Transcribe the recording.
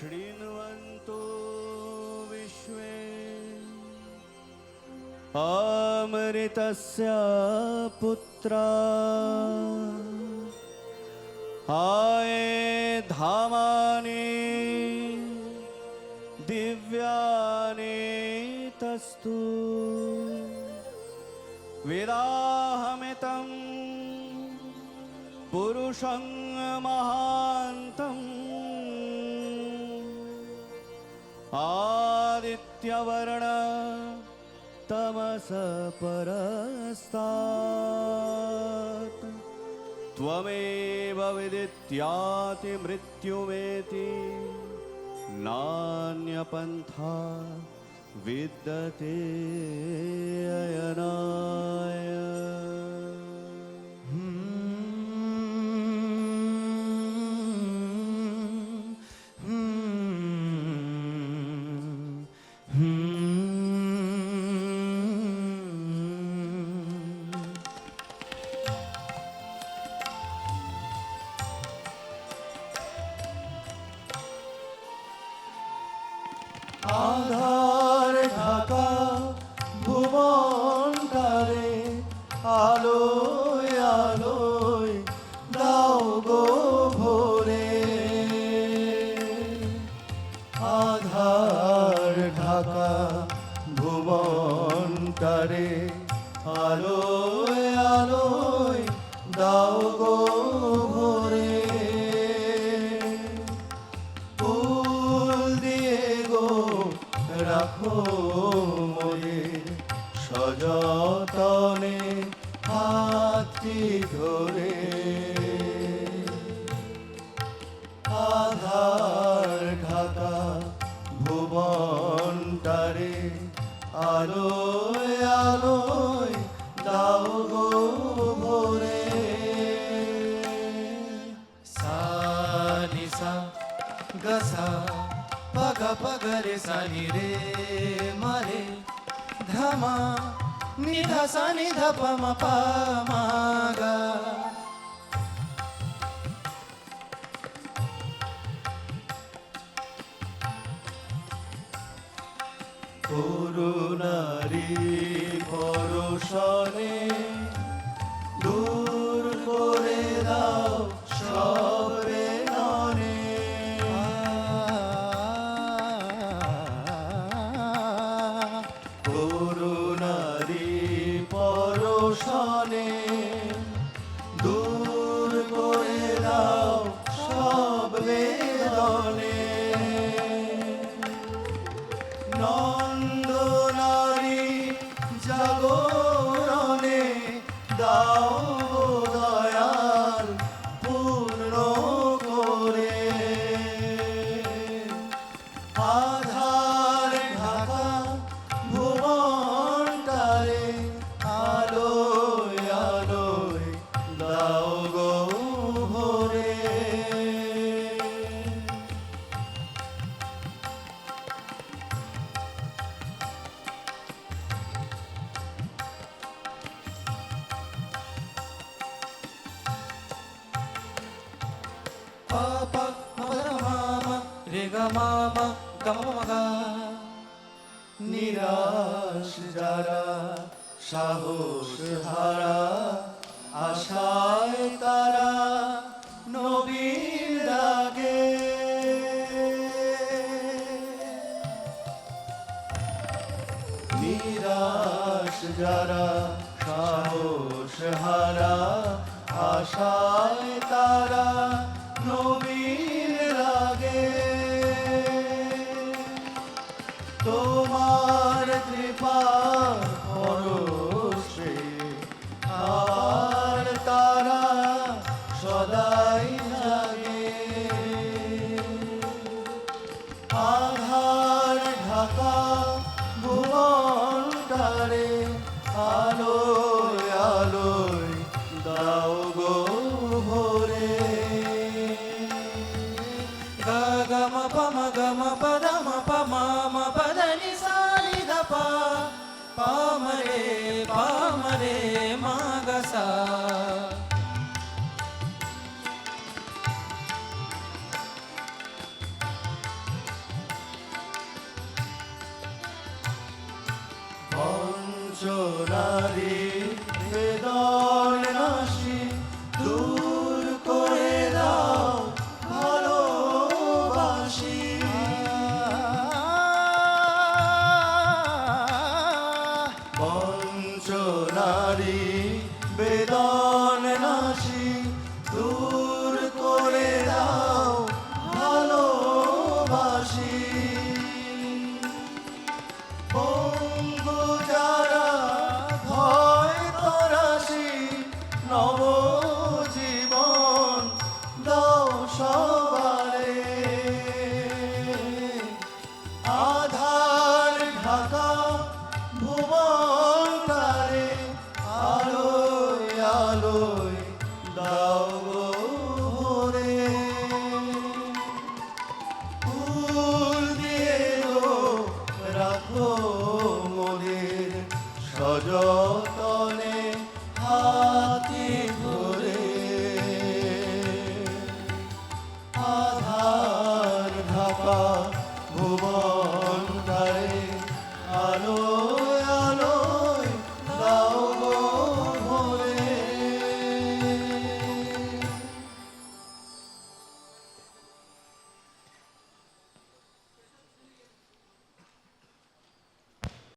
शृण्वन्तु विश्वे अमृतस्य पुत्रा। हाय धामानि दिव्यानि तस्तु। वेदाहमितं पुरुषं महान्तम् आदित्यवर्ण तमस परस्तात् त्वमेव विदित्याति मृत्युमेति नान्यपन्था विद्यते अयनाय আধার ঢাকা ভুবনটারে আলোয় আলোয় দাও গো আধার ঢাকা দাও গো মোরে সযতনে হাতটি ধরে আধার ঢাকা ভুবনটারে আলোয় আলোয় দাও গো ভোরে। সানিসা গসা পগ পগরে সানি রে মারে ধামা নিধা সানি ধপ ম পামাগা করুণারি পরশনে 다. পাপ মাম রে গা মাম গম নিরাশ যারা, সাহস হারা আশায় তারা নবীর ডাকে নিরাশ যারা সাহস হারা তারা নবীর লাগে তোমার પામરે માગસા પંચોરારી વેદા বেদন নাশি দূর করে দাও ভালোবাসি। বঙ্গু যারা ভয় তরাশি নব জীবন সবারে Oh.